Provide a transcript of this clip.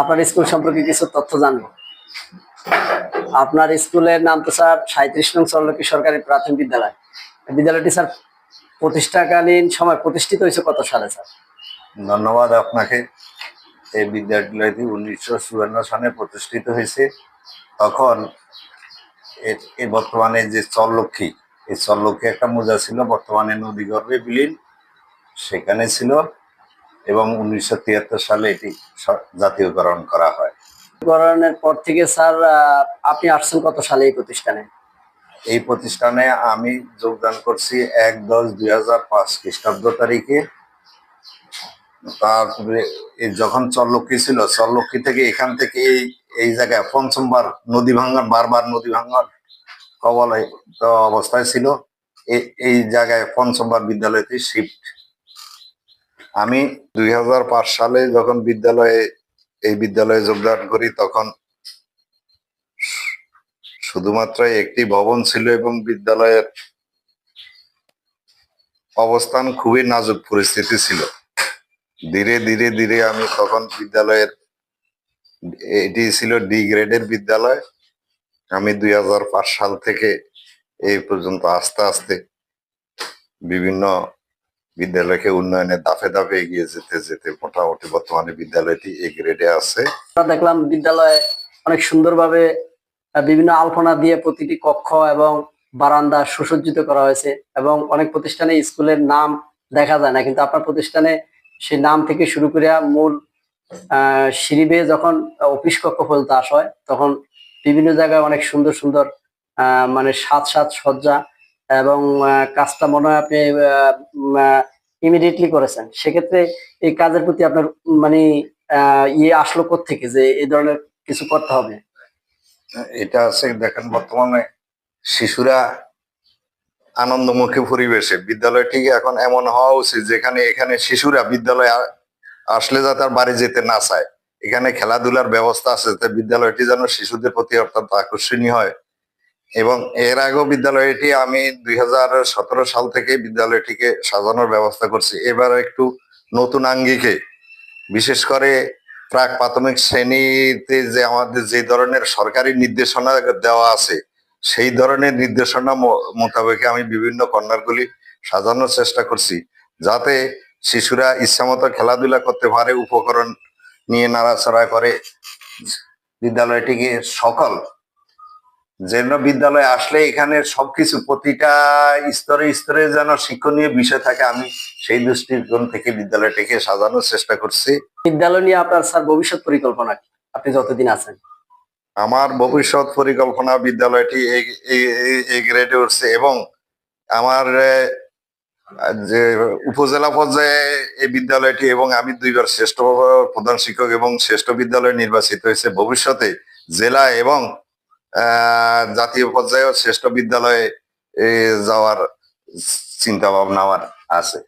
আপনার স্কুল সম্পর্কে কিছু তথ্য জানব। আপনার স্কুলের নাম তো স্যার সাঁত্রিশ নং চল্লকি সরকারি প্রাথমিক বিদ্যালয়। বিদ্যালয়টি স্যার প্রতিষ্ঠাকালীন সময় প্রতিষ্ঠিত হয়েছে কত সালে, স্যার? ধন্যবাদ আপনাকে। এই বিদ্যালয়টি উনিশশো চুয়ান্ন সালে প্রতিষ্ঠিত হয়েছে। তখন বর্তমানে যে চরলক্ষ্মী, এই চরলক্ষ্মী একটা মোজা ছিল, বর্তমানে নদীগর্ভে বিলীন। সেখানে ছিল এবং উনিশশো তিয়াত্তর সালে এটি জাতীয়করণ করা হয়। করণের পর থেকে স্যার আপনি আসছেন কত সালে এই প্রতিষ্ঠানে? এই প্রতিষ্ঠানে আমি যোগদান করছি এক দশ দুই হাজার পাঁচ খ্রিস্টাব্দ তারিখে। তারপরে যখন চল্লক্ষী ছিল চরলক্ষ্মী থেকে এখান থেকে এই এই জায়গায় পঞ্চমবার নদী ভাঙ্গন বারবার নদী ভাঙ্গন কবলে অবস্থায় ছিল। এই জায়গায় পঞ্চমবার বিদ্যালয়তে শিফট আমি দুই হাজার পাঁচ সালে যখন বিদ্যালয়ে, এই বিদ্যালয়ে যোগদান করি, তখন শুধুমাত্র একটি ভবন ছিল এবং বিদ্যালয়ের অবস্থান খুবই নাজুক পরিস্থিতি ছিল। ধীরে ধীরে ধীরে আমি তখন বিদ্যালয়ের, এটি ছিল ডি গ্রেডের বিদ্যালয়। আমি দুই হাজার পাঁচ সাল থেকে এই পর্যন্ত আস্তে আস্তে বিভিন্ন বিদ্যালয়কে উন্নয়নের দাফে দাফে এগিয়ে যেতে যেতে মোটামুটি বর্তমানে বিদ্যালয়টি এই গ্রেডে আছে। দেখলাম বিদ্যালয়ে অনেক সুন্দরভাবে বিভিন্ন আলপনা দিয়ে প্রতিটি কক্ষ এবং বারান্দা সুসজ্জিত করা হয়েছে এবং অনেক প্রতিষ্ঠানে স্কুলের নাম দেখা যায় না। কিন্তু আপনার প্রতিষ্ঠানে সেই নাম থেকে শুরু করে মূল সিঁড়ি যখন অফিস কক্ষ পর্যন্ত আসা হয়, তখন বিভিন্ন জায়গায় অনেক সুন্দর সুন্দর মানে সাত সাত সজ্জা এবং কাজটা মনে হয় আপনি ইমিডিয়েটলি করেছেন। সেক্ষেত্রে এই কাজের প্রতি আপনার মানে ইয়ে আসলো থেকে যে এই ধরনের কিছু করতে হবে? এটা আছে, দেখেন বর্তমানে শিশুরা আনন্দমুখী পরিবেশে। বিদ্যালয়টি এখন এমন হওয়া উচিত যেখানে, এখানে শিশুরা বিদ্যালয়ে আসলে যা তার বাড়ি যেতে না চায়। এখানে খেলাধুলার ব্যবস্থা আছে বিদ্যালয়টি যেন শিশুদের প্রতি অত্যন্ত আকর্ষণীয় হয়। এবং এর আগেও বিদ্যালয়টি আমি দুই হাজার সতেরো সাল থেকে বিদ্যালয়টিকে সাজানোর ব্যবস্থা করছি। এবার একটু নতুন আঙ্গিকে, বিশেষ করে প্রাক প্রাথমিক শ্রেণীতে যে আমাদের যে ধরনের সরকারি নির্দেশনা দেওয়া আছে, সেই ধরনের নির্দেশনা মোতাবেক আমি বিভিন্ন কর্নারগুলি সাজানোর চেষ্টা করছি, যাতে শিশুরা ইচ্ছামতো খেলাধুলা করতে পারে, উপকরণ নিয়ে নাড়াচাড়া করে। বিদ্যালয়টিকে সকল যেন বিদ্যালয়ে আসলে এখানে সবকিছু প্রতিটা স্তরে স্তরে যেন শিক্ষণীয় বিষয় থাকে আমি সেই দৃষ্টিকোণ থেকে বিদ্যালয়টিকে সাজানোর চেষ্টা করছি। বিদ্যালয় নিয়ে আপনার স্যার ভবিষ্যৎ পরিকল্পনা কি? আপনি যতদিন আছেন। আমার ভবিষ্যৎ পরিকল্পনা বিদ্যালয়টি এই- গ্রেডে উঠছে এবং আমার যে উপজেলা পর্যায়ে এই বিদ্যালয়টি এবং আমি দুইবার শ্রেষ্ঠ প্রধান শিক্ষক এবং শ্রেষ্ঠ বিদ্যালয় নির্বাচিত হয়েছে। ভবিষ্যতে জেলা এবং জাতীয় পর্যায়েও শ্রেষ্ঠ বিদ্যালয়ে যাওয়ার চিন্তা ভাবনা আমার আছে।